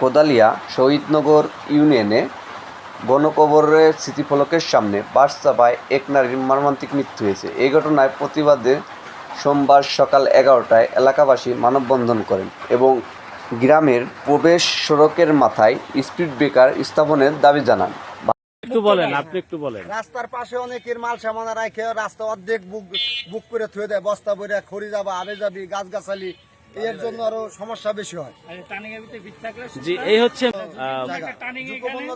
কোদালিয়া শহীদনগর ইউনিয়নে গণকবরের স্মৃতিফলকের সামনে বাস চাপায় এক নারীর মর্মান্তিক মৃত্যু হয়েছে। এই ঘটনায় প্রতিবাদে সোমবার সকাল এগারোটায় এলাকাবাসী মানববন্ধন করেন এবং গ্রামের প্রবেশ সড়কের মাথায় স্পিড ব্রেকার স্থাপনের দাবি জানান। একটু বলেন আপনি একটু বলেন। রাস্তার পাশে অনেকের মাল সামানা রাখে রাস্তা অর্ধেক বুক বুক করে থুয়ে দেয় বস্তা বইরা খড়ি যাবা আবে যাবি গাছ গাছালি এর জন্য আরও সমস্যা বেশি হয়। জি এই হচ্ছে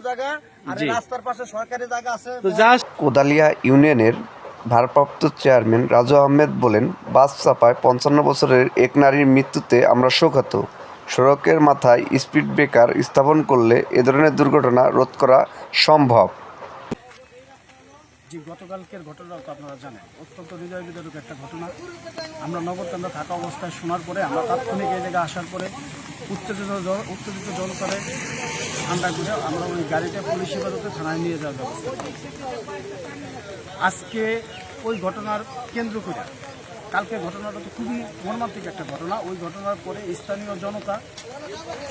জায়গা আর রাস্তার পাশে সরকারি জায়গা আছে। তো জাস্ট কোদালিয়া ইউনিয়নের ভারপ্রাপ্ত চেয়ারম্যান রাজু আহমেদ বলেন বাস চাপায় পঞ্চান্ন বছরের এক নারীর মৃত্যুতে আমরা শোকাত। সড়কের মাথায় স্পিড ব্রেকার স্থাপন করলে এ ধরনের দুর্ঘটনা রোধ করা সম্ভব। যে গতকালকের ঘটনা তো আপনারা জানেন। অত্যন্ত হৃদয় একটা ঘটনা। আমরা নগরকান্দা থাকা অবস্থায় শোনার পরে, আমরা তাৎক্ষণিক এই জায়গায় আসার পরে উত্তেজিত উত্তেজিত জনতারে ঠান্ডা করে আমরা ওই গাড়িটা পুলিশ হেফাজতে থানায় নিয়ে যাওয়ার ব্যবস্থা আজকে ওই ঘটনার কেন্দ্র করে কালকে ঘটনাটা তো খুবই মর্মান্তিক একটা ঘটনা। ওই ঘটনার পরে স্থানীয় জনতা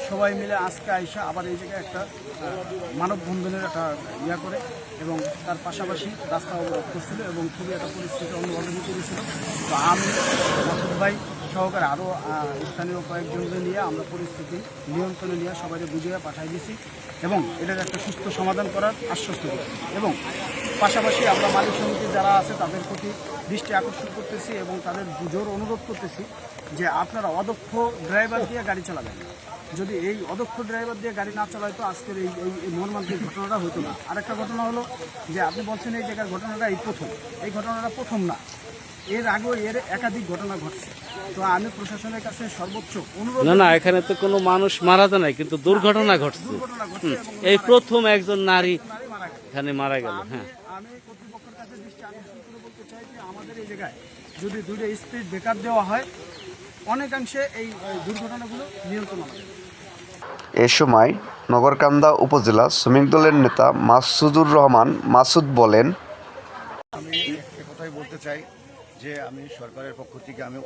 সবাই মিলে আজকে আইসা আবার এই জায়গায় একটা মানববন্ধনের একটা ইয়া করে এবং তার পাশাপাশি রাস্তা অবরোধ করছিল এবং খুবই একটা পরিস্থিতি অন্যভাবে করেছিল তো আমি, মাসুদ ভাই সহকারে আরও স্থানীয় কয়েকজনকে নিয়ে আমরা পরিস্থিতি নিয়ন্ত্রণে নিয়ে সবাইকে বুঝিয়ে পাঠিয়ে দিছি এবং এটার একটা সুস্থ সমাধান করার আশ্বস্ত এবং পাশাপাশি আমরা মালিক সমিতি যারা আছে তাদের প্রতি দৃষ্টি আকর্ষণ করতেছি এবং তাদের জোর অনুরোধ করতেছি যে আপনারা অদক্ষ ড্রাইভার দিয়ে গাড়ি চালাবেন। যদি এই অদক্ষ ড্রাইভার দিয়ে গাড়ি না চালায় তো আজকের এই এই- মর্মান্তিক ঘটনাটা হতো না। আরেকটা ঘটনা হলো যে আপনি বলছেন এই জায়গার ঘটনাটা এই প্রথম। এই ঘটনাটা প্রথম না। এর আগেও এর একাধিক ঘটনা ঘটছে। তো আমি প্রশাসনের কাছে সর্বোচ্চ অনুরোধ না না এখানে তো কোনো মানুষ মারা যায় নাই কিন্তু দুর্ঘটনা ঘটছে। এই প্রথম একজন নারী এখানে মারা গেল হ্যাঁ। আমি কর্তৃপক্ষের কাছে দৃষ্টি আকর্ষণ করে বলতে চাই যে আমাদের এই জায়গায় যদি দুইটা স্পিড ব্রেকার দেওয়া হয় অনেকাংশে এই দুর্ঘটনাগুলো নিয়ন্ত্রণ হবে। এ সময় নগরকান্দা উপজেলা শ্রমিক দলের নেতা মাসুদুর রহমান মাসুদ বলেন আমি একটা কথাই বলতে চাই যে আমি সরকারের পক্ষ থেকে আমি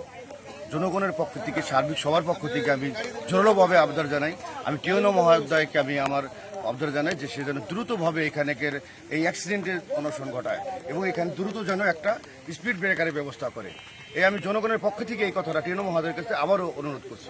জনগণের পক্ষ থেকে সার্বিক সবার পক্ষ থেকে আমি জোরালোভাবে আবেদন জানাই। আমি টিউনো মহোদয়কে আমি আমার আবেদন জানাই যে সে যেন দ্রুতভাবে এখানেকের এই অ্যাক্সিডেন্টের অনশন ঘটায় এবং এখানে দ্রুত যেন একটা স্পিড ব্রেকারের ব্যবস্থা করে। এই আমি জনগণের পক্ষ থেকে এই কথাটা তৃণমূল হাজারের কাছে আবারও অনুরোধ করছি।